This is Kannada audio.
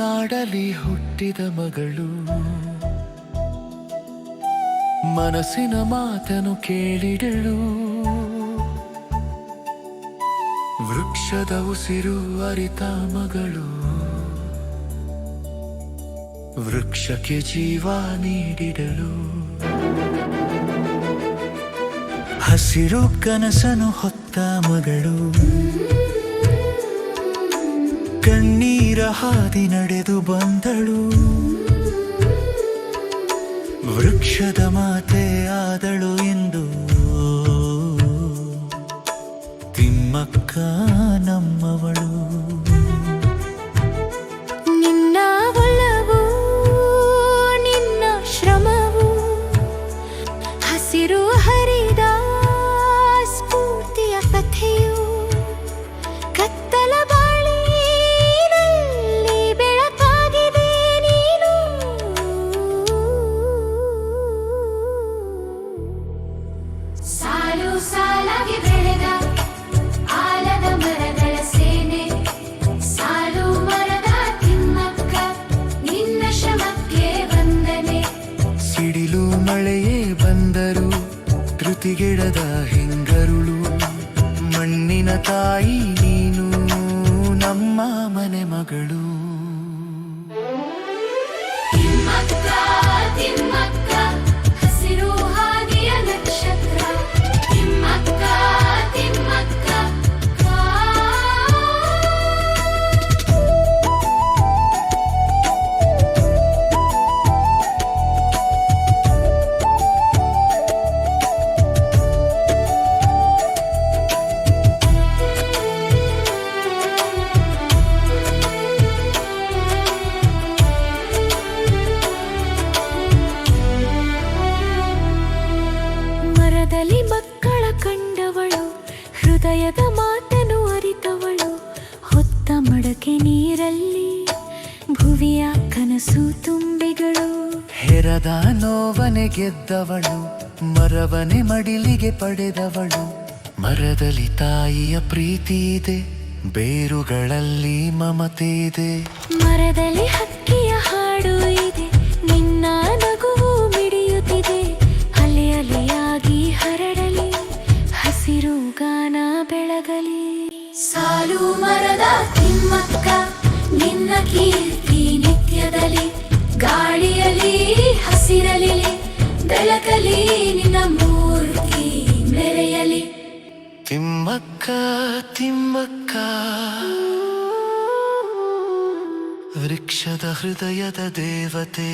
ನಾಡಲಿ ಹುಟ್ಟಿದ ಮಗಳು. ಮನಸ್ಸಿನ ಮಾತನು ಕೇಳಿದಳು. ವೃಕ್ಷದ ಉಸಿರು ಅರಿತ ಮಗಳು. ವೃಕ್ಷಕ್ಕೆ ಜೀವ ನೀಡಿದಳು. ಹಸಿರು ಕನಸನು ಹೊತ್ತ ಮಗಳು. ಕಣ್ಣೀರ ಹಾದಿ ನಡೆದು ಬಂದಳು. ವೃಕ್ಷದ ಮಾತೆ ಆದಳು ಎಂದು ತಿಮ್ಮಕ್ಕ ಧೃತಿಗೆಡದ ಹೆಂಗರುಳು ಮಣ್ಣಿನ ತಾಯಿ ನೀನು ನಮ್ಮ ಮನೆ ಮಗಳು. ಕನಸು ತುಂಬಿಗಳು. ಹೆರದ ನೋವನೆ ಗೆದ್ದವಳು ಮರವನೆ ಮಡಿಲಿಗೆ ಪಡೆದವಳು. ಮರದಲ್ಲಿ ತಾಯಿಯ ಪ್ರೀತಿ ಇದೆ ಬೇರುಗಳಲ್ಲಿ ಮಮತೆ ಇದೆ. ಮರದಲ್ಲಿ ಹಕ್ಕಿಯ ಹಾಡು ಇದೆ ನಿನ್ನ ನಗುವು ಮಿಡಿಯುತ್ತಿದೆ. ಅಲೆ ಅಲೆಯಾಗಿ ಹರಡಲಿ ಹಸಿರು ಗಾನ ಬೆಳಗಲಿ. ಸಾಲು ಮರದ ತಿಮ್ಮಕ್ಕ ನಿನ್ನ ಕೀರ್ತಿ ನಿತ್ಯದಲ್ಲಿ ಗಾಳಿಯಲ್ಲಿ ಹಸಿರಲಿ ಬೆಳಕಲಿ ನಿನ್ನ ಮೂರ್ತಿ ಮೆರೆಯಲಿ ತಿಮ್ಮಕ್ಕ ತಿಮ್ಮಕ್ಕ ವೃಕ್ಷದ ಹೃದಯದ ದೇವತೆ.